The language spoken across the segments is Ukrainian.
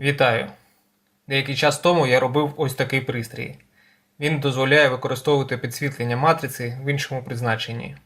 Вітаю! Деякий час тому я робив ось такий пристрій. Він дозволяє використовувати підсвітлення матриці в іншому призначенні.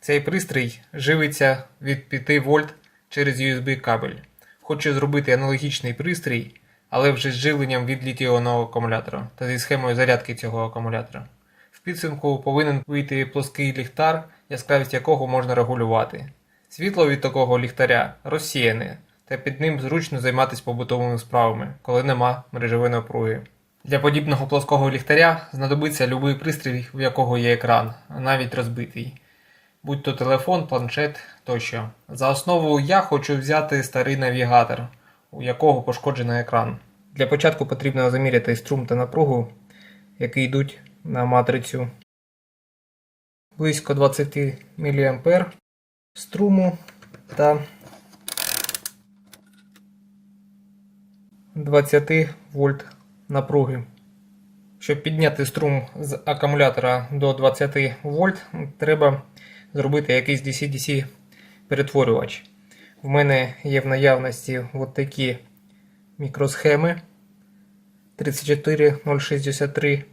Цей пристрій живиться від 5 вольт через USB кабель. Хочу зробити аналогічний пристрій, але вже з живленням від літіонового акумулятора та зі схемою зарядки цього акумулятора. В підсумку повинен вийти плоский ліхтар, яскравість якого можна регулювати. Світло від такого ліхтаря розсіяне, та під ним зручно займатися побутовими справами, коли нема мережевої напруги. Для подібного плоского ліхтаря знадобиться будь-який пристрій, в якого є екран, навіть розбитий, будь то телефон, планшет тощо. За основу я хочу взяти старий навігатор, у якого пошкоджений екран. Для початку потрібно заміряти струм та напругу, які йдуть на матрицю. Близько 20 мА струму та 20 вольт напруги. Щоб підняти струм з акумулятора до 20 вольт, треба зробити якийсь DC-DC перетворювач. В мене є в наявності от такі мікросхеми 34063,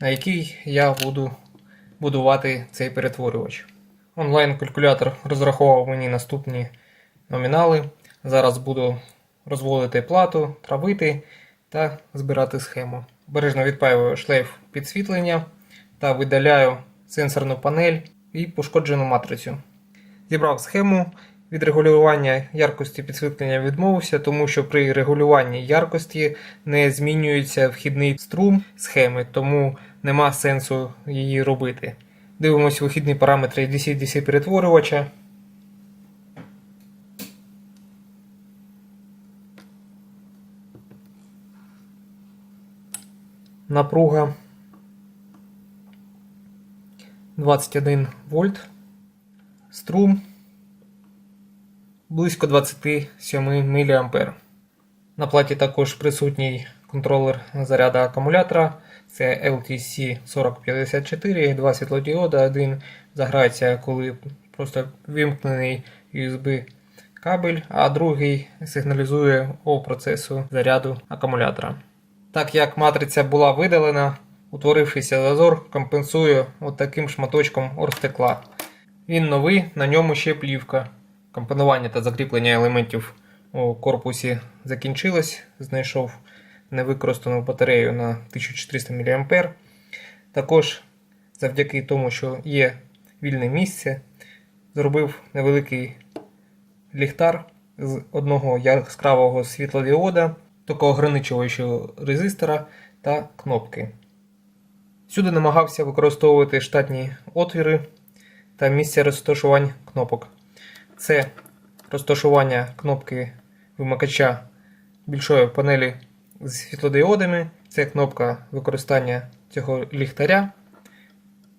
на якій я буду будувати цей перетворювач. Онлайн-калькулятор розраховував мені наступні номінали. Зараз буду розводити плату, травити та збирати схему. Бережно відпаюю шлейф підсвітлення та видаляю сенсорну панель і пошкоджену матрицю. Зібрав схему. Від регулювання яркості підсвітлення відмовився, тому що при регулюванні яркості не змінюється вхідний струм схеми, тому нема сенсу її робити. Дивимось вихідні параметри DC-DC перетворювача. Напруга 21 вольт. Струм близько 27 мА. На платі також присутній контролер заряду акумулятора. Це LTC 4054, два світлодіода. Один заграється, коли просто вимкнений USB кабель, а другий сигналізує о процесу заряду акумулятора. Так як матриця була видалена, утворившийся зазор компенсує отаким шматочком орстекла. Він новий, на ньому ще плівка. Компонування та закріплення елементів у корпусі закінчилось. Знайшов невикористану батарею на 1400 мА. Також завдяки тому, що є вільне місце, зробив невеликий ліхтар з одного яскравого світлодіода, токоограничувачого резистора та кнопки. Всюди намагався використовувати штатні отвіри та місця розташувань кнопок. Це розташування кнопки вимикача більшої панелі з світлодіодами, це кнопка використання цього ліхтаря,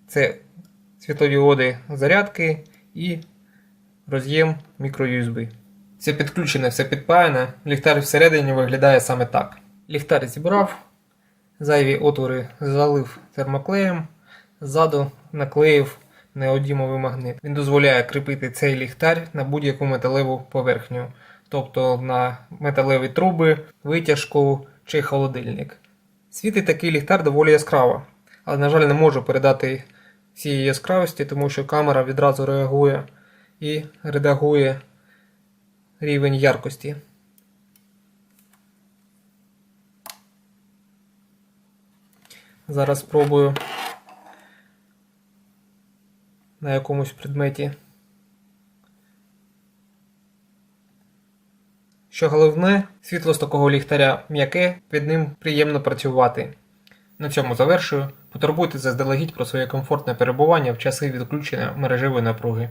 це світлодіоди зарядки і роз'єм microUSB. Все підключене, все підпаяне. Ліхтар всередині виглядає саме так. Ліхтар зібрав, зайві отвори залив термоклеєм, ззаду наклеїв неодімовий магнит. Він дозволяє кріпити цей ліхтар на будь-яку металеву поверхню, тобто на металеві труби, витяжку чи холодильник. Світить такий ліхтар доволі яскраво, але, на жаль, не можу передати всієї яскравості, тому що камера відразу реагує і редагує рівень яркості. Зараз спробую на якомусь предметі. Що головне, світло з такого ліхтаря м'яке, під ним приємно працювати. На цьому завершую. Потурбуйте заздалегідь про своє комфортне перебування в часи відключення мережевої напруги.